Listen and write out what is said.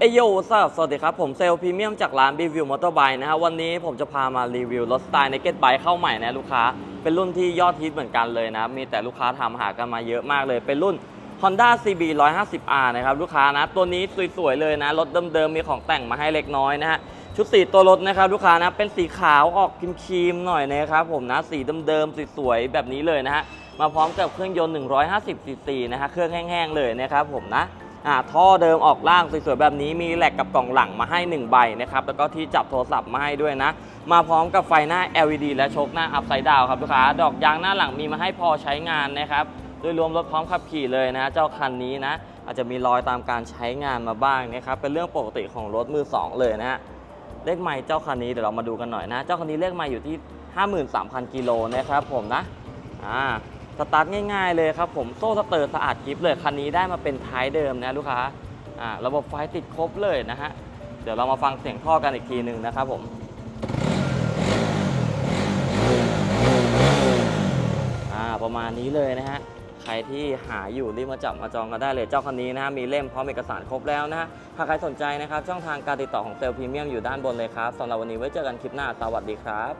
เอโยสวัสดีสวัสดีครับ ผมเซลล์พรีเมียมจากร้านบีวิวมอเตอร์ไบค์นะฮะวันนี้ผมจะพามารีวิวรถสไตล์ Naked Bike เข้าใหม่นะลูกค้า เป็นรุ่นที่ยอดฮิตเหมือนกันเลยนะ มีแต่ลูกค้าถาหากันมาเยอะมากเลย เป็นรุ่น Honda CB 150R นะครับลูกค้านะ ตัวนี้สวยๆเลยนะ รถเดิมๆมีของแต่งมาให้เล็กน้อยนะฮะ ชุดสีตัวรถนะครับลูกค้านะ เป็นสีขาวออกครีมๆหน่อยนะครับผมนะ สีเดิมๆสวยๆแบบนี้เลยนะฮะ มาพร้อมกับเครื่องยนต์ 150ซีซีนะฮะ เครื่องแห้งๆเลยนะครับผมนะ ท่อเดิมออกล่างสวยๆแบบนี้มีแหลกกับกล่องหลังมาให้ 1 ใบนะครับแล้วก็ที่จับโทรศัพท์มาให้ด้วยนะ มาพร้อมกับไฟหน้า LED และโชคหน้าอัพไซด์ดาวครับลูกค้าดอกยางหน้าหลังมีมาให้พอใช้งานนะครับโดยรวมรถพร้อมขับขี่เลยนะ เจ้าคันนี้นะ อาจจะมีรอยตามการใช้งานมาบ้างนะครับเป็นเรื่องปกติของรถมือสองเลยนะฮะเลขไมล์เจ้าคันนี้เดี๋ยวเรามาดูกันหน่อยนะ เจ้าคันนี้เลขไมล์อยู่ที่ 53,000กิโลนะครับผมนะอ่า สตาร์ทง่ายๆเลยครับผมโซ่สเตอร์สะอาดกริฟเลยคันนี้ได้มาเป็นท้ายเดิมนะลูกค้าอ่าระบบไฟติดครบเลยนะฮะเดี๋ยวเรามาฟังเสียงท่อกันอีกทีหนึ่งนะครับผมอ่าประมาณนี้เลยนะฮะใครที่หาอยู่รีบมาจับมาจองกันได้เลยเจ้าคันนี้นะฮะมีเล่มพร้อมเอกสารครบแล้วนะฮะถ้าใครสนใจนะครับช่องทางการติดต่อของเซลล์พรีเมียมอยู่ด้านบนเลยครับสำหรับวันนี้ไว้เจอกันคลิปหน้าสวัสดีครับ